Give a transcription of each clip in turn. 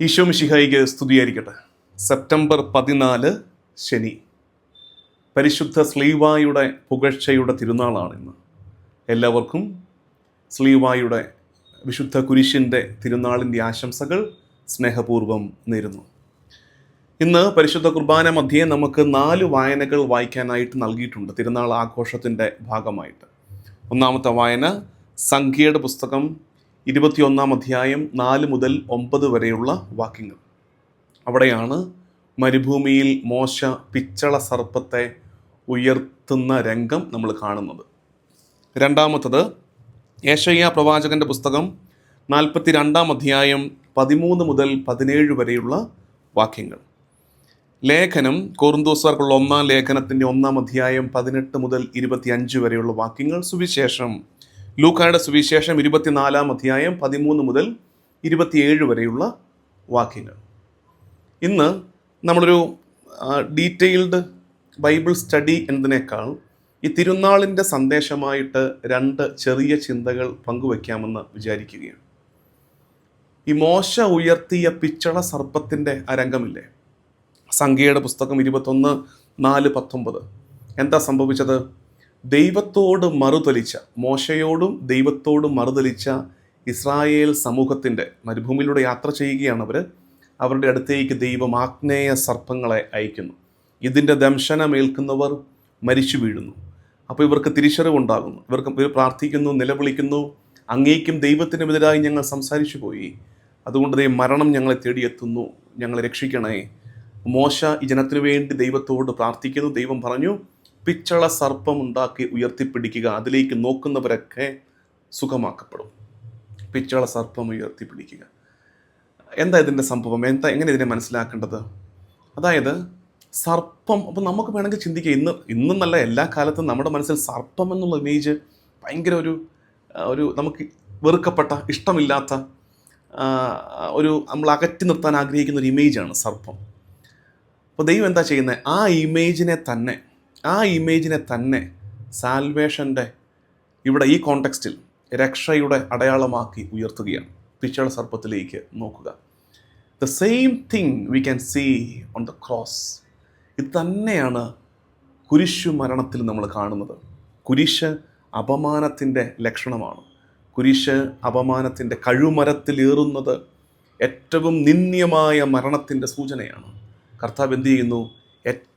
ഈശോ മിശിഹായിക്ക് സ്തുതിയായിരിക്കട്ടെ. സെപ്റ്റംബർ പതിനാല് ശനി. പരിശുദ്ധ സ്ലീവായുടെ പുകഴ്ചയുടെ തിരുനാളാണ് ഇന്ന്. എല്ലാവർക്കും സ്ലീവായുടെ വിശുദ്ധ കുരിശിന്റെ തിരുനാളിന്റെ ആശംസകൾ സ്നേഹപൂർവം നേരുന്നു. ഇന്ന് പരിശുദ്ധ കുർബാന മധ്യേ നമുക്ക് നാല് വായനകൾ വായിക്കാനായിട്ട് നൽകിയിട്ടുണ്ട് തിരുനാൾ ആഘോഷത്തിന്റെ ഭാഗമായിട്ട്. ഒന്നാമത്തെ വായന സംഖ്യയുടെ പുസ്തകം ഇരുപത്തിയൊന്നാം അധ്യായം നാല് മുതൽ ഒമ്പത് വരെയുള്ള വാക്യങ്ങൾ. അവിടെയാണ് മരുഭൂമിയിൽ മോശ പിച്ചള സർപ്പത്തെ ഉയർത്തുന്ന രംഗം നമ്മൾ കാണുന്നത്. രണ്ടാമത്തത് ഏഷയ്യ പ്രവാചകന്റെ പുസ്തകം നാൽപ്പത്തി രണ്ടാം അധ്യായം പതിമൂന്ന് മുതൽ പതിനേഴ് വരെയുള്ള വാക്യങ്ങൾ. ലേഖനം കോറുന്തോസാർക്കുള്ള ഒന്നാം ലേഖനത്തിന്റെ ഒന്നാം അധ്യായം പതിനെട്ട് മുതൽ ഇരുപത്തിയഞ്ച് വരെയുള്ള വാക്യങ്ങൾ സുവിശേഷം ലൂക്കായുടെ സുവിശേഷം ഇരുപത്തിനാലാം അധ്യായം പതിമൂന്ന് മുതൽ ഇരുപത്തിയേഴ് വരെയുള്ള വാക്യങ്ങൾ. ഇന്ന് നമ്മളൊരു ഡീറ്റെയിൽഡ് ബൈബിൾ സ്റ്റഡി എന്നതിനേക്കാൾ ഈ തിരുനാളിന്റെ സന്ദേശമായിട്ട് രണ്ട് ചെറിയ ചിന്തകൾ പങ്കുവെക്കാമെന്ന് വിചാരിക്കുകയാണ്. ഈ മോശ ഉയർത്തിയ പിച്ചള സർപ്പത്തിന്റെ ആ രംഗമില്ലേ സംഖ്യയുടെ പുസ്തകം ഇരുപത്തൊന്ന് നാല് പത്തൊമ്പത്. എന്താ സംഭവിച്ചത്? ദൈവത്തോട് മറുതലിച്ച മോശയോടും ദൈവത്തോടും മറുതലിച്ച ഇസ്രായേൽ സമൂഹത്തിന്റെ മരുഭൂമിയിലൂടെ യാത്ര ചെയ്യുകയാണ് അവർ അവരുടെ അടുത്തേക്ക് ദൈവം ആഗ്നേയ സർപ്പങ്ങളെ അയക്കുന്നു. ഇതിന്റെ ദംശനമേൽക്കുന്നവർ മരിച്ചു വീഴുന്നു. അപ്പോൾ ഇവർക്ക് തിരിച്ചറിവുണ്ടാകുന്നു ഇവർക്ക് ഇവർ പ്രാർത്ഥിക്കുന്നു നിലവിളിക്കുന്നു. അങ്ങേക്കും ദൈവത്തിനുമെതിരായി ഞങ്ങൾ സംസാരിച്ചു പോയി. അതുകൊണ്ട് ദൈവം മരണം ഞങ്ങളെ തേടിയെത്തുന്നു. ഞങ്ങളെ രക്ഷിക്കണേ മോശ ഈ ജനത്തിനു വേണ്ടി ദൈവത്തോട് പ്രാർത്ഥിക്കുന്നു. ദൈവം പറഞ്ഞു പിച്ചള സർപ്പമുണ്ടാക്കി ഉയർത്തിപ്പിടിക്കുക. അതിലേക്ക് നോക്കുന്നവരൊക്കെ സുഖമാക്കപ്പെടും. പിച്ചള സർപ്പം ഉയർത്തിപ്പിടിക്കുക. എന്താ ഇതിന്റെ സംഭവം? എന്താ എങ്ങനെ ഇതിനെ മനസ്സിലാക്കേണ്ടത്? അതായത് സർപ്പം അപ്പം നമുക്ക് വേണമെങ്കിൽ ചിന്തിക്കുക ഇന്ന് ഇന്നും നല്ല എല്ലാ കാലത്തും നമ്മുടെ മനസ്സിൽ സർപ്പം എന്നുള്ള ഇമേജ് ഭയങ്കര ഒരു ഒരു നമുക്ക് വെറുക്കപ്പെട്ട ഇഷ്ടമില്ലാത്ത ഒരു നമ്മൾ അകറ്റി നിർത്താൻ ആഗ്രഹിക്കുന്ന ഒരു ഇമേജാണ് സർപ്പം. അപ്പോൾ ദൈവം എന്താ ചെയ്യുന്നത് ആ ഇമേജിനെ തന്നെ ആ ഇമേജിനെ തന്നെ സാൽവേഷന്റെ ഇവിടെ ഈ കോണ്ടെക്സ്റ്റിൽ രക്ഷയുടെ അടയാളമാക്കി ഉയർത്തുകയാണ്. പിച്ചള സർപ്പത്തിലേക്ക് നോക്കുക. The same thing we can see on the cross ഇത് തന്നെയാണ് കുരിശു മരണത്തിൽ നമ്മൾ കാണുന്നത്. കുരിശ് അപമാനത്തിന്റെ ലക്ഷണമാണ്. കുരിശ് അപമാനത്തിന്റെ കഴുമരത്തിലേറുന്നത് ഏറ്റവും നിന്ദ്യമായ മരണത്തിന്റെ സൂചനയാണ്. കർത്താവ് എന്ത് ചെയ്യുന്നു?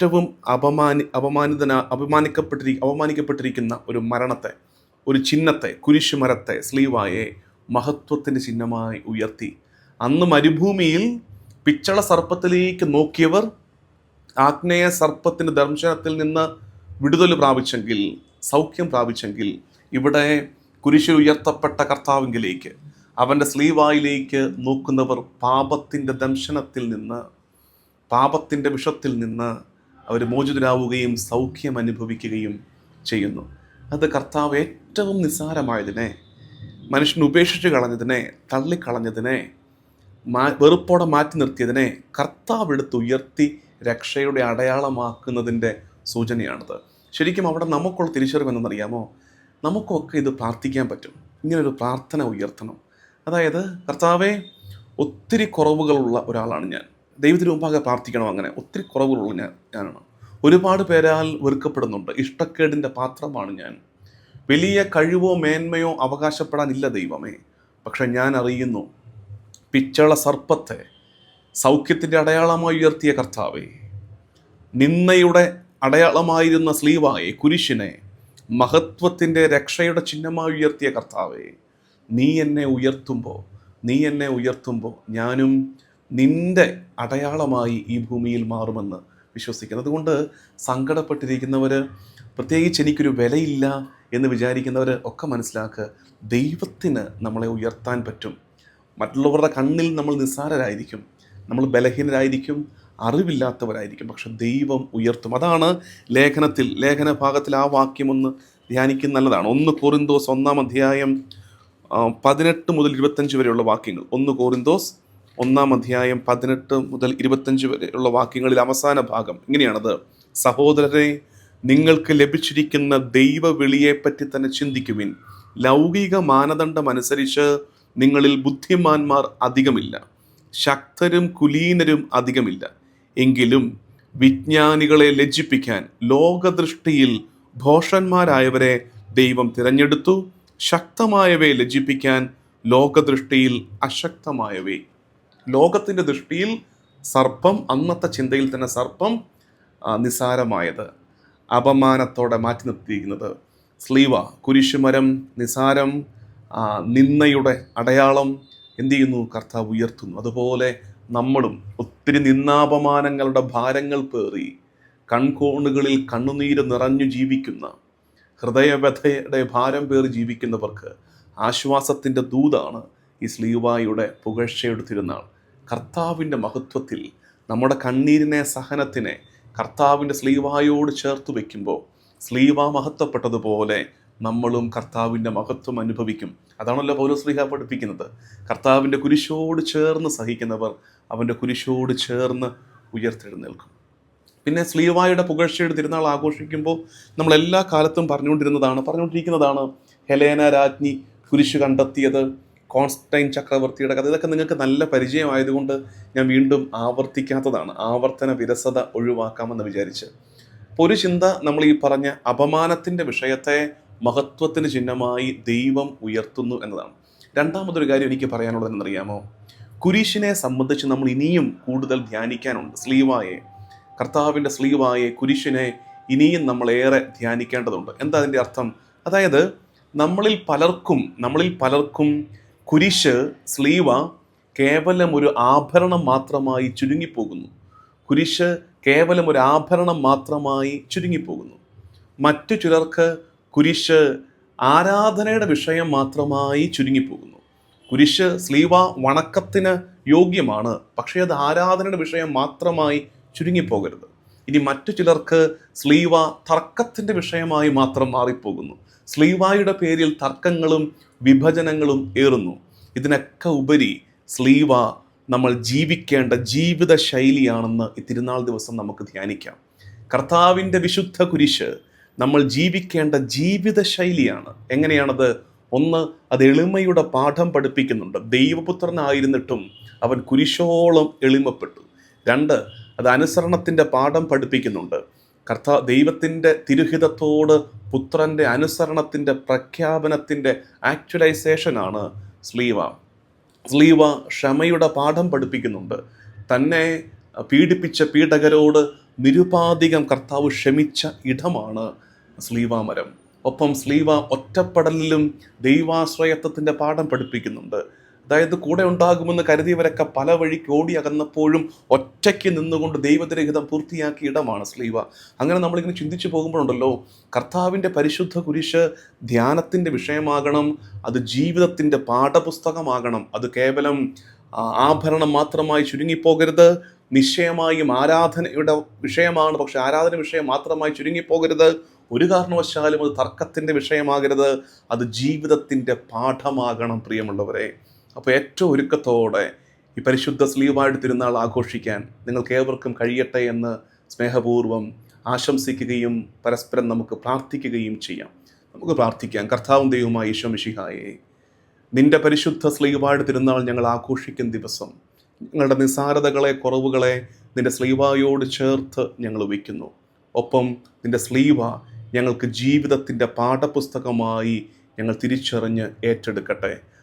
ഏറ്റവും അപമാനി അപമാനിതന അപമാനിക്കപ്പെട്ടിരി അപമാനിക്കപ്പെട്ടിരിക്കുന്ന ഒരു മരണത്തെ ഒരു ചിഹ്നത്തെ കുരിശുമരത്തെ സ്ലീവായെ മഹത്വത്തിന്റെ ചിഹ്നമായി ഉയർത്തി. അന്ന് മരുഭൂമിയിൽ പിച്ചള സർപ്പത്തിലേക്ക് നോക്കിയവർ ആഗ്നേയ സർപ്പത്തിന്റെ ദർശനത്തിൽ നിന്ന് വിടുതൽ പ്രാപിച്ചെങ്കിൽ സൗഖ്യം പ്രാപിച്ചെങ്കിൽ ഇവിടെ കുരിശിൽ ഉയർത്തപ്പെട്ട കർത്താവിങ്കിലേക്ക് അവന്റെ സ്ലീവായിലേക്ക് നോക്കുന്നവർ പാപത്തിന്റെ ദംശനത്തിൽ നിന്ന് പാപത്തിന്റെ വിഷത്തിൽ നിന്ന് അവർ മോചിതരാവുകയും സൗഖ്യം അനുഭവിക്കുകയും ചെയ്യുന്നു. അത് കർത്താവ് ഏറ്റവും നിസ്സാരമായതിനെ മനുഷ്യൻ ഉപേക്ഷിച്ച് കളഞ്ഞതിനെ തള്ളിക്കളഞ്ഞതിനെ മാ വെറുപ്പോടെ മാറ്റി നിർത്തിയതിനെ കർത്താവ് എടുത്ത് ഉയർത്തി രക്ഷയുടെ അടയാളമാക്കുന്നതിന്റെ സൂചനയാണത്. ശരിക്കും അവിടെ നമുക്കുള്ള തിരിച്ചറിവ് എന്നറിയാമോ നമുക്കൊക്കെ ഇത് പ്രാർത്ഥിക്കാൻ പറ്റും. ഇങ്ങനൊരു പ്രാർത്ഥന ഉയർത്തണം. അതായത് കർത്താവെ ഒത്തിരി കുറവുകളുള്ള ഒരാളാണ് ഞാൻ. ദൈവത്തിന് മുമ്പാകെ പ്രാർത്ഥിക്കണം അങ്ങനെ. ഒത്തിരി കുറവുകളുള്ള ഞാൻ ഞാനാണ്. ഒരുപാട് പേരാൽ വെറുക്കപ്പെടുന്നുണ്ട്. ഇഷ്ടക്കേടിന്റെ പാത്രമാണ് ഞാൻ. വലിയ കഴിവോ മേന്മയോ അവകാശപ്പെടാനില്ല ദൈവമേ. പക്ഷെ ഞാൻ അറിയുന്നു പിച്ചള സർപ്പത്തെ സൗഖ്യത്തിന്റെ അടയാളമായി ഉയർത്തിയ കർത്താവേ. നിന്നയുടെ അടയാളമായിരുന്ന സ്ലീവായെ കുരിശിനെ മഹത്വത്തിന്റെ രക്ഷയുടെ ചിഹ്നമായി ഉയർത്തിയ കർത്താവേ നീ എന്നെ ഉയർത്തുമ്പോൾ നീ എന്നെ ഉയർത്തുമ്പോൾ ഞാനും നിന്റെ അടയാളമായി ഈ ഭൂമിയിൽ മാറുമെന്ന് വിശ്വസിക്കുന്നു. അതുകൊണ്ട് സങ്കടപ്പെട്ടിരിക്കുന്നവർ പ്രത്യേകിച്ച് എനിക്കൊരു വിലയില്ല എന്ന് വിചാരിക്കുന്നവർ ഒക്കെ മനസ്സിലാക്കുക ദൈവത്തിന് നമ്മളെ ഉയർത്താൻ പറ്റും. മറ്റുള്ളവരുടെ കണ്ണിൽ നമ്മൾ നിസ്സാരരായിരിക്കും. നമ്മൾ ബലഹീനരായിരിക്കും അറിവില്ലാത്തവരായിരിക്കും പക്ഷെ ദൈവം ഉയർത്തും. അതാണ് ലേഖനത്തിൽ ലേഖന ഭാഗത്തിൽ ആ വാക്യം ഒന്ന് ധ്യാനിക്കുന്ന നല്ലതാണ്. ഒന്ന് കോറിന്തോസ് ഒന്നാം അധ്യായം പതിനെട്ട് മുതൽ ഇരുപത്തഞ്ച് വരെയുള്ള വാക്യങ്ങൾ. ഒന്ന് കോറിന്തോസ് ഒന്നാം അധ്യായം പതിനെട്ട് മുതൽ ഇരുപത്തഞ്ച് വരെയുള്ള വാക്യങ്ങളിൽ അവസാന ഭാഗം ഇങ്ങനെയാണത്. സഹോദരരെ നിങ്ങൾക്ക് ലഭിച്ചിരിക്കുന്ന ദൈവവിളിയെപ്പറ്റി തന്നെ ചിന്തിക്കുവിൻ. ലൗകിക മാനദണ്ഡം അനുസരിച്ച് നിങ്ങളിൽ ബുദ്ധിമാന്മാർ അധികമില്ല. ശക്തരും കുലീനരും അധികമില്ല. എങ്കിലും വിജ്ഞാനികളെ ലജ്ജിപ്പിക്കാൻ ലോകദൃഷ്ടിയിൽ ഭോഷന്മാരായവരെ ദൈവം തിരഞ്ഞെടുത്തു. ശക്തമായവയെ ലജ്ജിപ്പിക്കാൻ ലോകദൃഷ്ടിയിൽ അശക്തമായവയെ ലോകത്തിന്റെ ദൃഷ്ടിയിൽ സർപ്പം അന്നത്തെ ചിന്തയിൽ തന്നെ സർപ്പം നിസാരമായത് അപമാനത്തോടെ മാറ്റി നിർത്തിയിരിക്കുന്നത്. സ്ലീവ കുരിശുമരം നിസാരം നിന്നയുടെ അടയാളം എന്തു ചെയ്യുന്നു? കർത്താവ് ഉയർത്തുന്നു. അതുപോലെ നമ്മളും ഒത്തിരി നിന്നാപമാനങ്ങളുടെ ഭാരങ്ങൾ പേറി കൺകോണുകളിൽ കണ്ണുനീര് നിറഞ്ഞു ജീവിക്കുന്ന ഹൃദയവ്യഥയുടെ ഭാരം പേറി ജീവിക്കുന്നവർക്ക് ആശ്വാസത്തിന്റെ ദൂതാണ് ഈ സ്ലീവായുടെ പുകഴ്ചയുടെ തിരുനാൾ കർത്താവിന്റെ മഹത്വത്തിൽ നമ്മുടെ കണ്ണീരിനെ സഹനത്തിനെ കർത്താവിന്റെ സ്ലീവായോട് ചേർത്ത് വയ്ക്കുമ്പോൾ സ്ലീവ മഹത്വപ്പെട്ടതുപോലെ നമ്മളും കർത്താവിന്റെ മഹത്വം അനുഭവിക്കും. അതാണല്ലോ പൗലോസ്ലിഹ പഠിപ്പിക്കുന്നത്. കർത്താവിന്റെ കുരിശോട് ചേർന്ന് സഹിക്കുന്നവർ അവന്റെ കുരിശോട് ചേർന്ന് ഉയർത്തെഴുന്നേൽക്കും. പിന്നെ സ്ലീവായുടെ പുകഴ്ചയുടെ തിരുനാൾ ആഘോഷിക്കുമ്പോൾ നമ്മൾ എല്ലാ കാലത്തും പറഞ്ഞുകൊണ്ടിരുന്നതാണ് പറഞ്ഞുകൊണ്ടിരിക്കുന്നതാണ് ഹെലേന രാജ്ഞി കുരിശ് കണ്ടെത്തിയത്. കോൺസ്റ്റൈൻ ചക്രവർത്തിയുടെ കഥ. ഇതൊക്കെ നിങ്ങൾക്ക് നല്ല പരിചയമായതുകൊണ്ട് ഞാൻ വീണ്ടും ആവർത്തിക്കാത്തതാണ്. ആവർത്തന വിരസത ഒഴിവാക്കാമെന്ന് വിചാരിച്ച്. അപ്പോൾ ഒരു ചിന്ത നമ്മൾ ഈ പറഞ്ഞ അപമാനത്തിന്റെ വിഷയത്തെ മഹത്വത്തിന് ചിഹ്നമായി ദൈവം ഉയർത്തുന്നു എന്നതാണ്. രണ്ടാമതൊരു കാര്യം എനിക്ക് പറയാനുള്ളതെന്നറിയാമോ കുരിശിനെ സംബന്ധിച്ച് നമ്മൾ ഇനിയും കൂടുതൽ ധ്യാനിക്കാനുണ്ട്. സ്ലീവായെ കർത്താവിന്റെ സ്ലീവായെ കുരിശിനെ ഇനിയും നമ്മളേറെ ധ്യാനിക്കേണ്ടതുണ്ട്. എന്താ അതിന്റെ അർത്ഥം? അതായത് നമ്മളിൽ പലർക്കും നമ്മളിൽ പലർക്കും കുരിശ് സ്ലീവ കേവലം ഒരു ആഭരണം മാത്രമായി ചുരുങ്ങിപ്പോകുന്നു. കുരിശ് കേവലം ഒരു ആഭരണം മാത്രമായി ചുരുങ്ങിപ്പോകുന്നു. മറ്റു ചിലർക്ക് കുരിശ് ആരാധനയുടെ വിഷയം മാത്രമായി ചുരുങ്ങിപ്പോകുന്നു. കുരിശ് സ്ലീവ വണക്കത്തിന് യോഗ്യമാണ് പക്ഷേ അത് ആരാധനയുടെ വിഷയം മാത്രമായി ചുരുങ്ങിപ്പോകരുത്. ഇനി മറ്റു ചിലർക്ക് സ്ലീവ തർക്കത്തിന്റെ വിഷയമായി മാത്രം മാറിപ്പോകുന്നു. സ്ലീവായുടെ പേരിൽ തർക്കങ്ങളും വിഭജനങ്ങളും ഏറുന്നു. ഇതിനൊക്കെ ഉപരി സ്ലീവ നമ്മൾ ജീവിക്കേണ്ട ജീവിത ശൈലിയാണെന്ന് ഈ തിരുനാൾ ദിവസം നമുക്ക് ധ്യാനിക്കാം. കർത്താവിന്റെ വിശുദ്ധ കുരിശ് നമ്മൾ ജീവിക്കേണ്ട ജീവിത ശൈലിയാണ് എങ്ങനെയാണത്? ഒന്ന് അത് എളിമയുടെ പാഠം പഠിപ്പിക്കുന്നുണ്ട്. ദൈവപുത്രനായിരുന്നിട്ടും അവൻ കുരിശോളം എളിമപ്പെട്ടു. രണ്ട് അത് അനുസരണത്തിന്റെ പാഠം പഠിപ്പിക്കുന്നുണ്ട്. കർത്താ ദൈവത്തിന്റെ തിരുഹിതത്തോട് പുത്രന്റെ അനുസരണത്തിന്റെ പ്രഖ്യാപനത്തിന്റെ ആക്ച്വലൈസേഷനാണ് സ്ലീവ. സ്ലീവ ക്ഷമയുടെ പാഠം പഠിപ്പിക്കുന്നുണ്ട്. തന്നെ പീഡിപ്പിച്ച പീഡകരോട് നിരുപാധികം കർത്താവ് ക്ഷമിച്ച ഇടമാണ് സ്ലീവാമരം ഒപ്പം സ്ലീവ ഒറ്റപ്പെടലിലും ദൈവാശ്രയത്വത്തിന്റെ പാഠം പഠിപ്പിക്കുന്നുണ്ട്. അതായത് കൂടെ ഉണ്ടാകുമെന്ന് കരുതിയവരൊക്കെ പല വഴിക്ക് ഓടി അകന്നപ്പോഴും ഒറ്റയ്ക്ക് നിന്നുകൊണ്ട് ദൈവത്തിരഹിതം പൂർത്തിയാക്കിയ ഇടമാണ് സ്ലീവ. അങ്ങനെ നമ്മളിങ്ങനെ ചിന്തിച്ചു പോകുമ്പോഴുണ്ടല്ലോ കർത്താവിന്റെ പരിശുദ്ധ കുരിശ് ധ്യാനത്തിന്റെ വിഷയമാകണം അത് ജീവിതത്തിന്റെ പാഠപുസ്തകമാകണം അത് കേവലം ആഭരണം മാത്രമായി ചുരുങ്ങിപ്പോകരുത് നിശ്ചയമായും ആരാധനയുടെ വിഷയമാണ് പക്ഷെ ആരാധന വിഷയം മാത്രമായി ചുരുങ്ങിപ്പോകരുത് ഒരു കാരണവശാലും അത് തർക്കത്തിന്റെ വിഷയമാകരുത് അത് ജീവിതത്തിന്റെ പാഠമാകണം പ്രിയമുള്ളവരെ. അപ്പോൾ ഏറ്റവും ഒരുക്കത്തോടെ ഈ പരിശുദ്ധ സ്ലീവായിട്ട് തിരുനാൾ ആഘോഷിക്കാൻ നിങ്ങൾക്ക് ഏവർക്കും കഴിയട്ടെ എന്ന് സ്നേഹപൂർവം ആശംസിക്കുകയും പരസ്പരം നമുക്ക് പ്രാർത്ഥിക്കുകയും ചെയ്യാം. നമുക്ക് പ്രാർത്ഥിക്കാം. കർത്താവും ദൈവമായ ഈശോ മിശിഹായെ നിന്റെ പരിശുദ്ധ സ്ലീവായിട്ട് തിരുനാൾ ഞങ്ങൾ ആഘോഷിക്കുന്ന ദിവസം. ഞങ്ങളുടെ നിസാരതകളെ കുറവുകളെ നിന്റെ സ്ലീവായോട് ചേർത്ത് ഞങ്ങൾ വയ്ക്കുന്നു. ഒപ്പം നിന്റെ സ്ലീവ ഞങ്ങൾക്ക് ജീവിതത്തിന്റെ പാഠപുസ്തകമായി ഞങ്ങൾ തിരിച്ചറിഞ്ഞ് ഏറ്റെടുക്കട്ടെ.